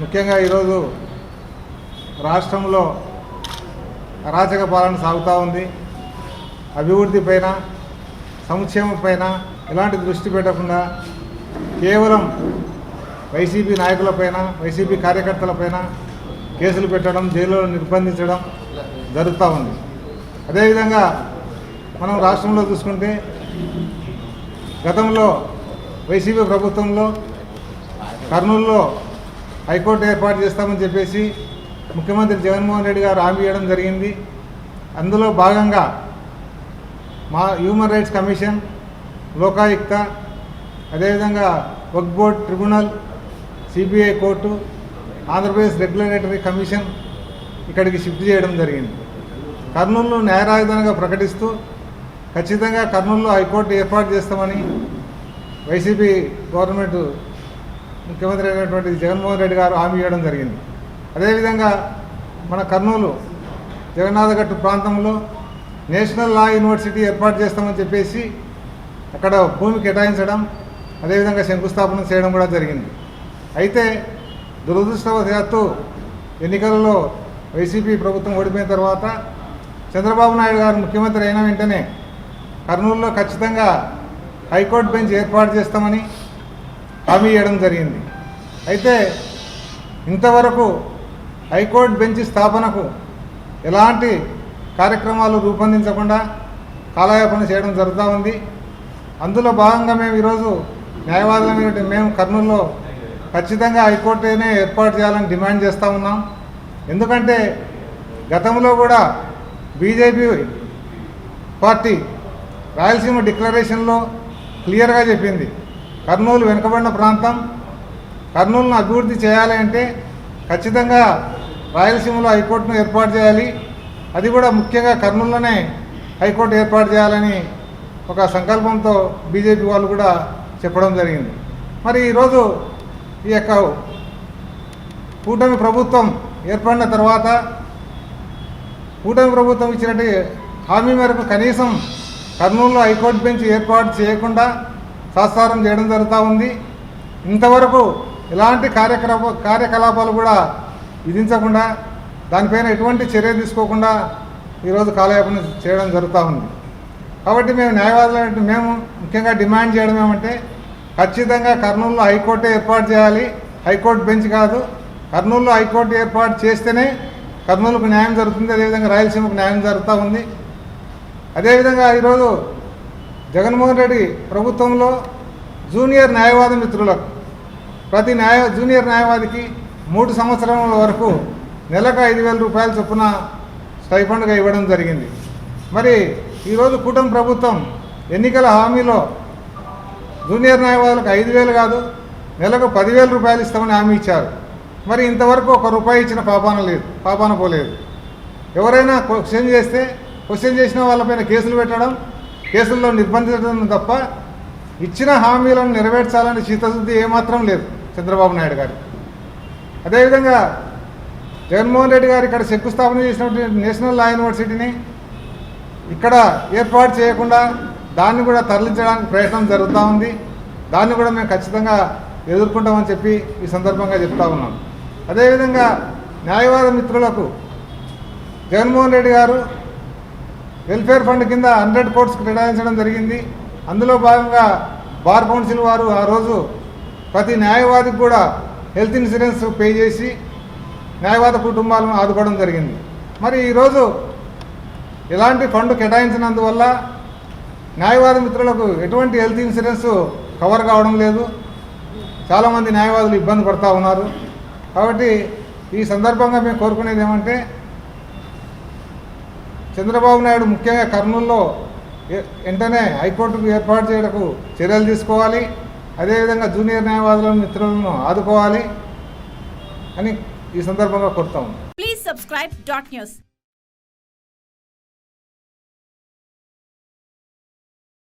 ముఖ్యంగా ఈరోజు రాష్ట్రంలో అరాచక పాలన సాగుతూ ఉంది. అభివృద్ధి పైన సంక్షేమం పైన ఎలాంటి దృష్టి పెట్టకుండా కేవలం వైసీపీ నాయకులపైన వైసీపీ కార్యకర్తలపైన కేసులు పెట్టడం జైల్లో నిర్బంధించడం జరుగుతూ ఉంది. అదేవిధంగా మనం రాష్ట్రంలో చూసుకుంటే గతంలో వైసీపీ ప్రభుత్వంలో కర్నూలులో హైకోర్టు ఏర్పాటు చేస్తామని చెప్పేసి ముఖ్యమంత్రి జగన్మోహన్ రెడ్డి గారు హామీ ఇవ్వడం జరిగింది. అందులో భాగంగా మా హ్యూమన్ రైట్స్ కమిషన్ లోకాయుక్త అదేవిధంగా Waqf board tribunal CBI court Andhra Pradesh regulatory commission ఇక్కడికి షిఫ్ట్ చేయడం జరిగింది. కర్నూలును న్యాయ రాజధానిగా ప్రకటిస్తూ ఖచ్చితంగా కర్నూలులో హైకోర్టు ఏర్పాటు చేస్తామని వైసీపీ గవర్నమెంట్ ముఖ్యమంత్రి అయినటువంటి జగన్మోహన్ రెడ్డి గారు హామీ ఇవ్వడం జరిగింది. అదేవిధంగా మన కర్నూలు జగన్నాథగట్టు ప్రాంతంలో నేషనల్ లా యూనివర్సిటీ ఏర్పాటు చేస్తామని చెప్పేసి అక్కడ భూమి కేటాయించడం అదేవిధంగా శంకుస్థాపన చేయడం కూడా జరిగింది. అయితే దురదృష్టవశాత్తు ఎన్నికలలో వైసీపీ ప్రభుత్వం ఓడిపోయిన తర్వాత చంద్రబాబు నాయుడు గారు ముఖ్యమంత్రి అయిన వెంటనే కర్నూలులో ఖచ్చితంగా హైకోర్టు బెంచ్ ఏర్పాటు చేస్తామని హామీ ఇవ్వడం జరిగింది. అయితే ఇంతవరకు హైకోర్టు బెంచ్ స్థాపనకు ఎలాంటి కార్యక్రమాలు రూపొందించకుండా కాలయాపన చేయడం జరుగుతూ ఉంది. అందులో భాగంగా మేము ఈరోజు న్యాయవాదులమైన మేము కర్నూలులో ఖచ్చితంగా హైకోర్టునే ఏర్పాటు చేయాలని డిమాండ్ చేస్తూ ఉన్నాం. ఎందుకంటే గతంలో కూడా బీజేపీ పార్టీ రాయలసీమ డిక్లరేషన్లో క్లియర్గా చెప్పింది. కర్నూలు వెనుకబడిన ప్రాంతం. కర్నూలును అభివృద్ధి చేయాలి అంటే ఖచ్చితంగా రాయలసీమలో హైకోర్టును ఏర్పాటు చేయాలి. అది కూడా ముఖ్యంగా కర్నూలులోనే హైకోర్టు ఏర్పాటు చేయాలని ఒక సంకల్పంతో బీజేపీ వాళ్ళు కూడా చెప్పడం జరిగింది. మరి ఈరోజు ఈ యొక్క కూటమి ప్రభుత్వం ఏర్పడిన తర్వాత కూటమి ప్రభుత్వం ఇచ్చినట్టు హామీ మేరకు కనీసం కర్నూలులో హైకోర్టు బెంచ్ ఏర్పాటు చేయకుండా సాస్తారం చేయడం జరుగుతూ ఉంది. ఇంతవరకు ఎలాంటి కార్యక్రమ కార్యకలాపాలు కూడా విధించకుండా దానిపైన ఎటువంటి చర్య తీసుకోకుండా ఈరోజు కాలయాపన చేయడం జరుగుతూ ఉంది. కాబట్టి మేము న్యాయవాదులు మేము ముఖ్యంగా డిమాండ్ చేయడం ఏమంటే ఖచ్చితంగా కర్నూలులో హైకోర్టు ఏర్పాటు చేయాలి. హైకోర్టు బెంచ్ కాదు. కర్నూలులో హైకోర్టు ఏర్పాటు చేస్తేనే కర్నూలుకు న్యాయం జరుగుతుంది. అదేవిధంగా రాయలసీమకు న్యాయం జరుగుతూ ఉంది. అదేవిధంగా ఈరోజు జగన్మోహన్ రెడ్డి ప్రభుత్వంలో జూనియర్ న్యాయవాద మిత్రులకు ప్రతి న్యాయ జూనియర్ న్యాయవాదికి మూడు సంవత్సరాల వరకు నెలకు ఐదు వేల రూపాయల చొప్పున స్టైఫండ్గా ఇవ్వడం జరిగింది. మరి ఈరోజు కూటమి ప్రభుత్వం ఎన్నికల హామీలో జూనియర్ న్యాయవాదులకు ఐదు వేలు కాదు నెలకు పదివేల రూపాయలు ఇస్తామని హామీ ఇచ్చారు. మరి ఇంతవరకు ఒక రూపాయి ఇచ్చిన పాపాన లేదు పాపాన పోలేదు. ఎవరైనా క్వశ్చన్ చేస్తే క్వశ్చన్ చేసిన వాళ్ళపైన కేసులు పెట్టడం కేసుల్లో నిర్బంధించడం తప్ప ఇచ్చిన హామీలను నెరవేర్చాలని చిత్తశుద్ధి ఏమాత్రం లేదు చంద్రబాబు నాయుడు గారు. అదేవిధంగా జగన్మోహన్ రెడ్డి గారు ఇక్కడ శంకుస్థాపన చేసినటువంటి నేషనల్ లా యూనివర్సిటీని ఇక్కడ ఏర్పాటు చేయకుండా దాన్ని కూడా తరలించడానికి ప్రయత్నం జరుగుతూ ఉంది. దాన్ని కూడా మేము ఖచ్చితంగా ఎదుర్కొంటామని చెప్పి ఈ సందర్భంగా చెప్తా ఉన్నాం. అదేవిధంగా న్యాయవాద మిత్రులకు జగన్మోహన్ రెడ్డి గారు వెల్ఫేర్ ఫండ్ కింద హండ్రెడ్ కోర్ట్స్ కేటాయించడం జరిగింది. అందులో భాగంగా బార్ కౌన్సిల్ వారు ఆ రోజు ప్రతి న్యాయవాదికి కూడా హెల్త్ ఇన్సూరెన్స్ పే చేసి న్యాయవాద కుటుంబాలను ఆదుకోవడం జరిగింది. మరి ఈరోజు ఇలాంటి ఫండ్ కేటాయించినందువల్ల న్యాయవాద మిత్రులకు ఎటువంటి హెల్త్ ఇన్సూరెన్స్ కవర్ కావడం లేదు. చాలామంది న్యాయవాదులు ఇబ్బంది పడుతూ ఉన్నారు. కాబట్టి ఈ సందర్భంగా మేము కోరుకునేది ఏమంటే చంద్రబాబు నాయుడు ముఖ్యంగా కర్నూలులో వెంటనే హైకోర్టుకు ఏర్పాటు చేయడకు చర్యలు తీసుకోవాలి. అదేవిధంగా జూనియర్ న్యాయవాదులను మిత్రులను ఆదుకోవాలి అని ఈ సందర్భంగా కోరుతాము ప్లీజ్ సబ్స్క్రైబ్ డాట్ న్యూస్